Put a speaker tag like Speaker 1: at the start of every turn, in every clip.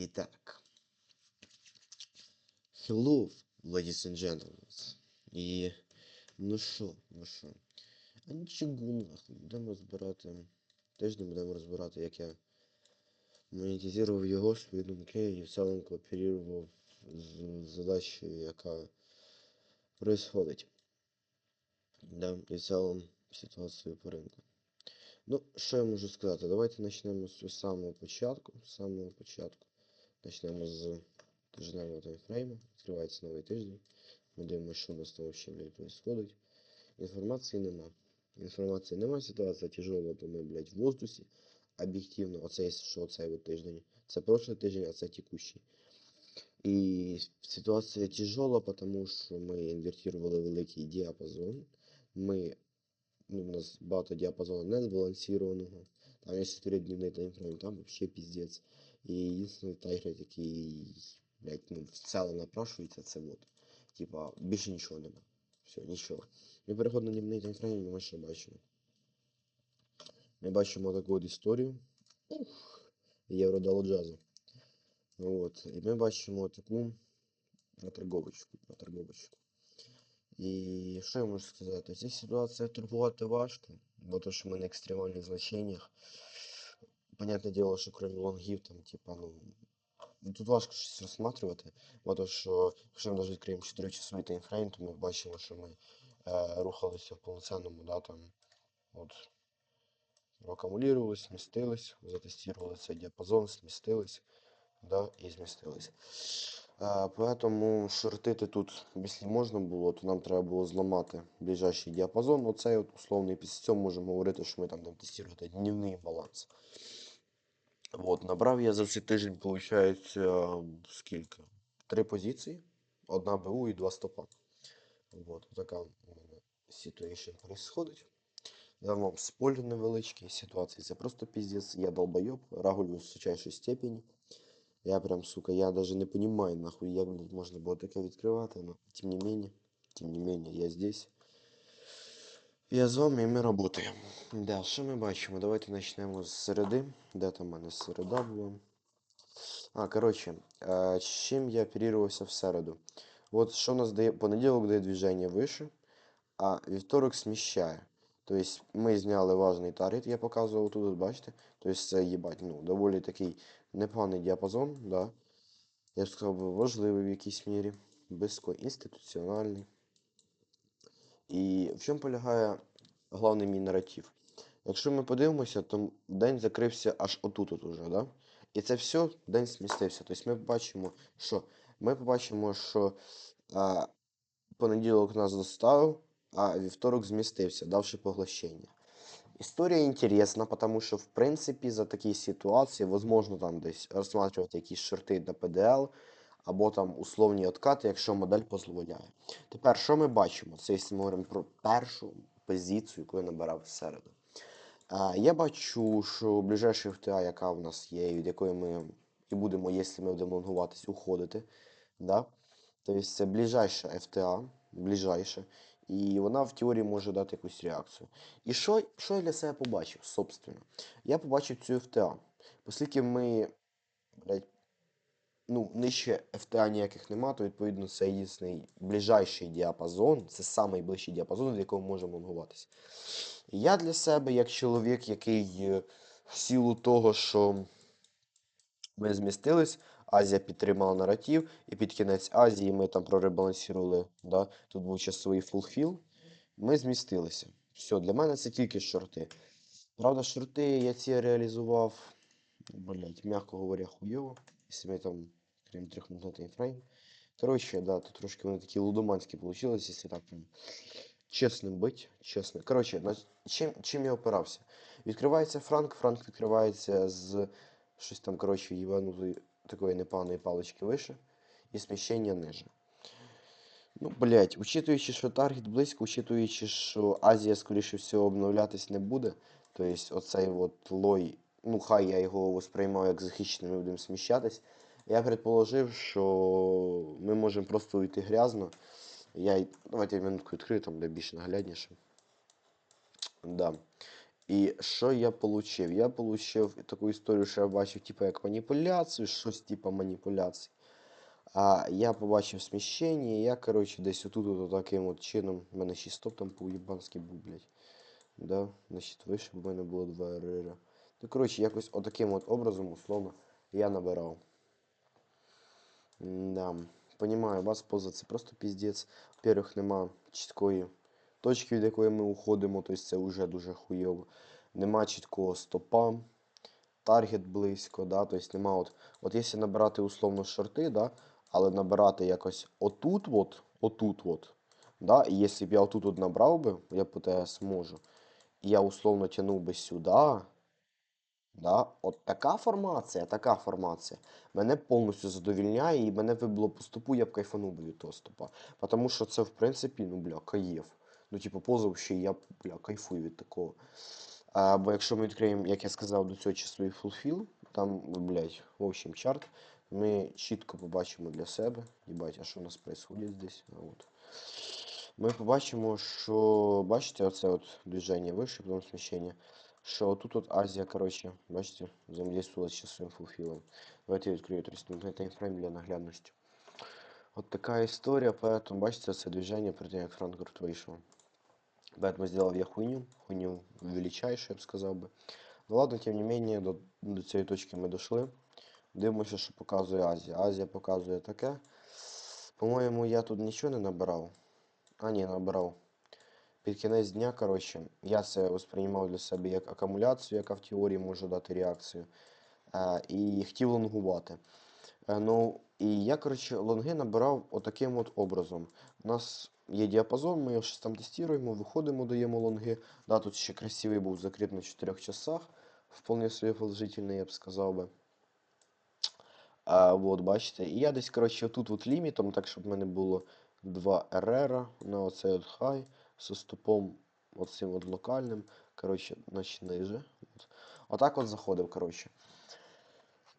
Speaker 1: Итак. Hello, ladies and gentlemen. І ну що, ну що? А нічого нахуй. Будемо розбирати. Тиждень будемо розбирати, як я монетизував його свої думки і в цілому кооперував з задачею, яка происходить. Да, і в цілому ситуацію по ринку. Ну, що я можу сказати? Давайте почнемо з самого початку. З самого початку. Почнемо з тижневого таймфрейму. Відкривається новий тиждень. Ми дивимося, що у нас там взагалі, происходить. Інформації нема. Інформації нема, ситуація тяжела, то ми, блядь, в воздусі. Об'єктивно, оцей, що цей от тиждень. Це прошлий тиждень, а це текущий. І ситуація тяжела, тому що ми інвертували великий діапазон. Ми, ну, у нас багато діапазону не збалансованого. Там є 4 дневний таймфрейм, там вообще піздець. І єдиний тайгер, який, блядь, ну, в цілому напрашується, це от. Типа, більше нічого нема. Все, нічого. Ми переходимо на дневний таймфрейм, ми що бачимо. Ми бачимо таку от історію. Ух, Євро джазу. От. І ми бачимо таку проторговочку. проторговочку. І що я можу сказати? Ця ситуація торгувати важко, бо то, що ми на екстремальних значеннях. Понятне діло, що крім лонгів, там, типа, ну. ну, Тут важко щось розсматривати, бо то, що якщо ми навіть відкриємо 4 часовий таймфрейм, то ми бачимо, що ми е, рухалися в повноцінному, да, там, от, проакумулювалися, смістились, затестували цей діапазон, смістились, да, і змістились. Е, поэтому шортити тут, якщо можна було, то нам треба було зламати ближайший діапазон. Оцей от условний, після цього можемо говорити, що ми там будемо тестувати дневний баланс. От, набрав я за цей тиждень, виходить, скільки? Три позиції, одна БУ і два стопа. От, така у мене ситуація происходить. Я вам спойлер невеличкий, ситуації це просто піздець. Я долбойоб, рагулю в височайшій степені. Я прям, сука, я даже не понимаю, нахуй, як можна було таке відкривати, но тем не менее, тем не менее, я здесь. Я вами і ми працюємо. Да, що ми бачимо? Давайте почнемо з середи. Де там у мене середа була? А, коротше, чим я оперувався в середу? От що у нас дає понеділок дає движення вище, а вівторок сміщає. Тобто ми зняли важний таргет, я показував тут, бачите? Тобто це їбать, ну, доволі такий непоганий діапазон, да. Я б сказав, важливий в якійсь мірі, близькоінституціональний. І в чому полягає головний мій наратив? Якщо ми подивимося, то день закрився аж отут от уже, да? І це все день змістився. Тобто ми бачимо, що ми побачимо, що а, понеділок нас доставив, а вівторок змістився, давши поглощення. Історія інтересна, тому що, в принципі, за такі ситуації, возможно, там десь розсматривати якісь шорти на PDL, або там условні откати, якщо модель дозволяє. Тепер, що ми бачимо? Це якщо ми говоримо про першу позицію, яку я набирав середу. Я бачу, що ближайша FTA, яка в нас є, від якої ми і будемо, якщо ми будемо лонгуватись, уходити. Да? Тобто це ближайша FTA, ближайша, і вона в теорії може дати якусь реакцію. І що, що я для себе побачив, собственно? Я побачив цю FTA. Оскільки ми, блядь, ну, нижче FTA ніяких нема, то відповідно це єдиний ближайший діапазон, це найближчий діапазон, до якого ми можемо лонгуватися. Я для себе, як чоловік, який е, в силу того, що ми змістились, Азія підтримала наратив, і під кінець Азії ми там проребалансували, да? тут був часовий фулфіл, ми змістилися. Все, для мене це тільки шорти. Правда, шорти я ці реалізував, блять, м'яко говоря, хуйово, якщо ми там, крім трьох минут таймфрейм. Коротше, да, тут трошки вони такі лудоманські вийшли, якщо так прям чесним бить, чесно. Коротше, на чим, чим я опирався? Відкривається франк, франк відкривається з щось там, коротше, їбанутої такої непоганої палички вище і сміщення ниже. Ну, блять, учитуючи, що таргет близько, учитуючи, що Азія, скоріше всього, обновлятись не буде. Тобто, оцей от лой, ну хай я його восприймав як захищений, ми будемо сміщатись. Я предположив, що ми можемо просто уйти грязно. Я... Давайте я минутку відкрию, там буде більш наглядніше. Да. І що я получив? Я получив таку історію, що я бачив, типу, як маніпуляцію, щось типу маніпуляцій. А я побачив сміщення, і я, коротше, десь отут от таким от чином. У мене ще стоп там по-уєбанськи був. Да? Значить, вище в мене було 2 РР. Ну, коротше, якось отаким от образом, условно, я набирав. Да. Понимаю, вас поза це просто піздець. Во-первых, нема чіткої точки, від якої ми уходимо, тобто це вже дуже хуйово. Нема чіткого стопа, таргет близько, да, тобто нема от, от якщо набирати условно шорти, да, але набирати якось отут, от, отут, от, да, і якщо б я отут от набрав би, я по ТС можу, і я условно тянув би сюди, да, от така формація, така формація мене повністю задовільняє, і мене вибило по стопу, я б кайфанув би від того стопа. Тому що це, в принципі, ну, бля, каєв. Ну, типу, позов ще я, бля, кайфую від такого. А, бо якщо ми відкриємо, як я сказав, до цього число і фулфіл, там, блядь, в общем, чарт, ми чітко побачимо для себе. Їбать, а що у нас відбувається здесь? От. Ми побачимо, що, бачите, оце от движення вище, потім сміщення. Що тут от Азія, коротше, бачите, взаимодействувала з часовим фулфілом. Давайте я відкрию 30 таймфрейм для наглядності. От така історія, поэтому, бачите, це движення перед тим, як Франкфурт вийшов. Поэтому сделал я хуйню, хуйню величайшую, я б сказав би. Ну ладно, тим не менее, до, до цієї точки ми дійшли. Дивимося, що показує Азія. Азія показує таке. По-моєму, я тут нічого не набирав. А, ні, набирав. Під кінець дня, коротше, я це восприймав для себе як акумуляцію, яка в теорії може дати реакцію. І хотів лонгувати. Е, ну, і я, коротше, лонги набирав отаким от образом. У нас є діапазон, ми його щось там тестуємо, виходимо, даємо лонги. Да, тут ще красивий був закрит на 4 часах. Вполне собі положительний, я б сказав би. А, от, бачите. І я десь, коротше, тут от лімітом, так, щоб в мене було 2 РР на оцей от хай зі стопом оцим от локальним. Коротше, значить ниже. От. Отак от заходив, коротше.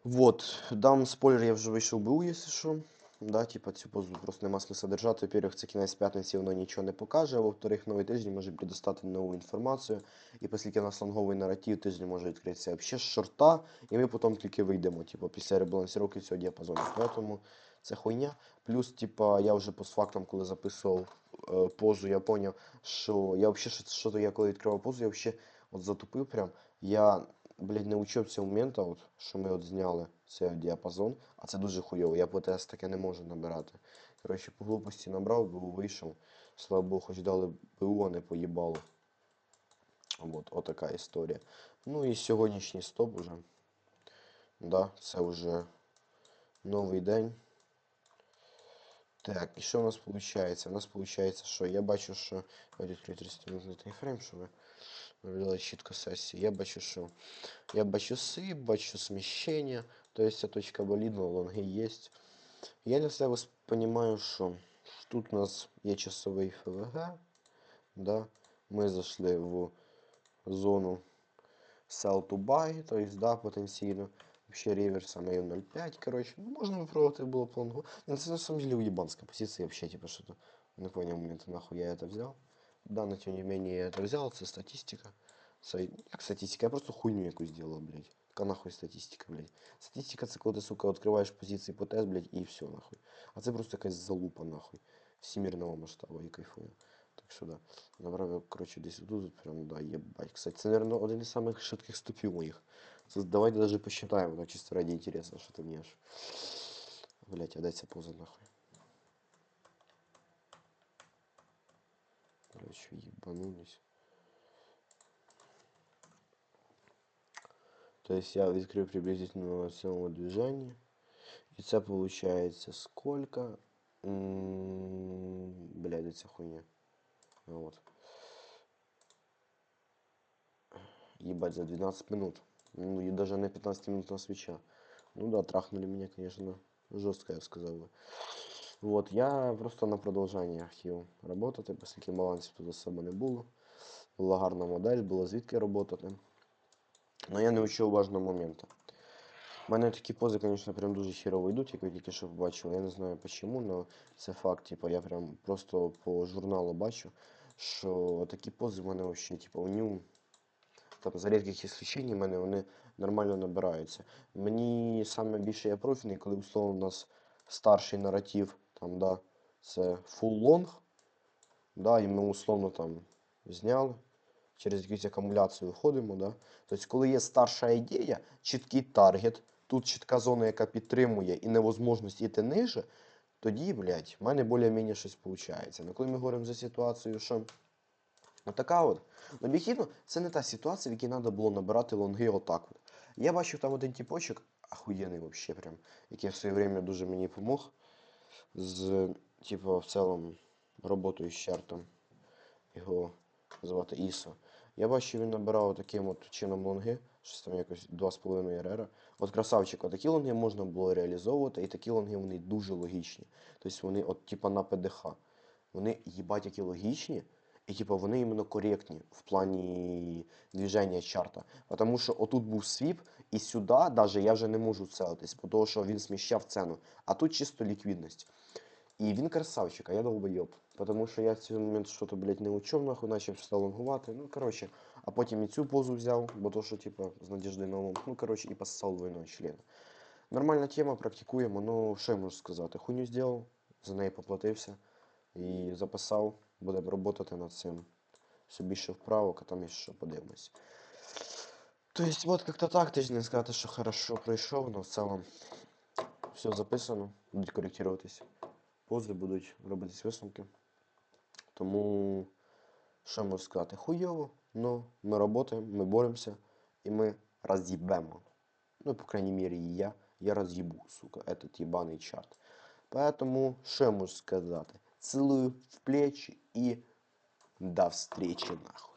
Speaker 1: Вот, дам спойлер, я вже вийшов БУ, якщо що. Да, типа цю позу просто нема смисла держати. Во-первых, це кінець п'ятниці, воно нічого не покаже. а Во-вторых, новий тиждень може предоставити нову інформацію. І оскільки у нас лонговий наратив, тиждень може відкритися взагалі з шорта, і ми потім тільки вийдемо, типу, після ребалансировки цього діапазону. Тому це хуйня. Плюс, типа, я вже постфактом, коли записував е, позу, я зрозумів, що я взагалі, що, то я коли відкривав позу, я взагалі от затупив прям. Я блядь, не учив цього моменту, от, що ми от зняли цей діапазон, а це дуже хуйово. Я по ТС таке не можу набирати. Коротше, по глупості набрав, БУ вийшов. Слава Богу, хоч дали БУ, а не поїбало. От, отака історія. Ну і сьогоднішній стоп уже. Да, це вже новий день. Так, і що у нас виходить? У нас виходить, що я бачу, що. Давайте відкрити 30 минутний таймфрейм, щоб виглядала чітко сесія. Я бачу, що я бачу сип, бачу сміщення, тобто ця точка болідна, лонги є. Я для себе розумію, що тут у нас є часовий ФВГ. Да? Ми зайшли в зону sell to buy, тобто, да, потенційно. Вообще реверса мою 0.5, короче. Ну, можно попробовать было плангу. Но это на самом деле уебанская позиция вообще, типа, что-то. Не понял момент, нахуй я это взял. Да, но тем не менее я это взял, это статистика. Це, як статистика? Я просто хуйню якусь сделал, блядь. Яка нахуй статистика, блядь. Статистика це коли ти, сука, відкриваєш позиції по тест, блядь, і все, нахуй. А це просто якась залупа, нахуй. Всемирного масштабу, і кайфую. Так що да. Набрав я, коротше, десь тут, прям, да, єбать. Кстати, це, наверное, один із самих швидких стопів моїх. Давайте даже посчитаем, ну, чисто ради интереса, что ты мне аж... Блять, а дайте поза нахуй. Короче, ебанулись. То есть я открою приблизительно самого движения. И это получается сколько? М, Блядь, это хуйня. Вот. Ебать, за 12 минут. Ну и даже на 15 минут на свеча. Ну да, трахнули меня, конечно, жестко, я сказал бы. Вот, я просто на продовження хотів працювати, оскільки балансів тут особо не було. Була гарна модель, було звідки працювати. Но я не учив важного моменту. У мене такі пози, звісно, прям дуже хірово йдуть, як ви тільки що побачили. Я не знаю чому, але це факт. Типу, я прям просто по журналу бачу, що такі пози в мене взагалі, типу, у ню там, за рідких ісключень, мене вони нормально набираються. Мені саме більше я профільний, коли условно у нас старший наратив, там, да, це full long, да, і ми условно там зняли, через якусь акумуляцію виходимо. Да. Тобто, коли є старша ідея, чіткий таргет, тут чітка зона, яка підтримує і невозможність йти ниже, тоді, блядь, в мене більш-менш щось виходить. Ну, коли ми говоримо за ситуацію, що отака от, ну, об'єктивно, це не та ситуація, в якій треба було набирати лонги отак от. Я бачив там один типочок, ахуєнний вообще прям, який в своє время дуже мені допомог з, типу, в цілому роботою з чартом. Його звати Ісо. Я бачив, він набирав таким от чином лонги, щось там якось 2,5 РР. От красавчик, такі лонги можна було реалізовувати, і такі лонги вони дуже логічні. Тобто вони, от, типа на ПДХ. Вони їбать які логічні, і типа вони іменно коректні в плані движення чарта. Тому що отут був свіп, і сюди даже я вже не можу целитись, тому що він сміщав ціну. А тут чисто ліквідність. І він красавчик, а я долбойоб. Потому що я в цей момент що-то, блядь, не учив, нахуй, начав сталонгувати. Ну, коротше, а потім і цю позу взяв, бо то, що, типа, з Надеждою Наумом. Ну, коротше, і поссав двойного члена. Нормальна тема, практикуємо. Ну, що я можу сказати? Хуйню зробив, за неї поплатився і записав. Будемо працювати над цим. Все більше вправо, а там ще подивимось. Тобто, вот как-то так, точно не сказати, що хорошо пройшов, але в цілому все записано, будуть коректуватись пози, будуть робитись висновки. Тому, що можу сказати, хуйово, но ми працюємо, ми боремося і ми роз'їбемо. Ну, по крайней мере, і я. Я роз'їбу, сука, этот ебаний чарт. Поэтому, що я можу сказати? Цілую в плечі і до встречи, нахуй.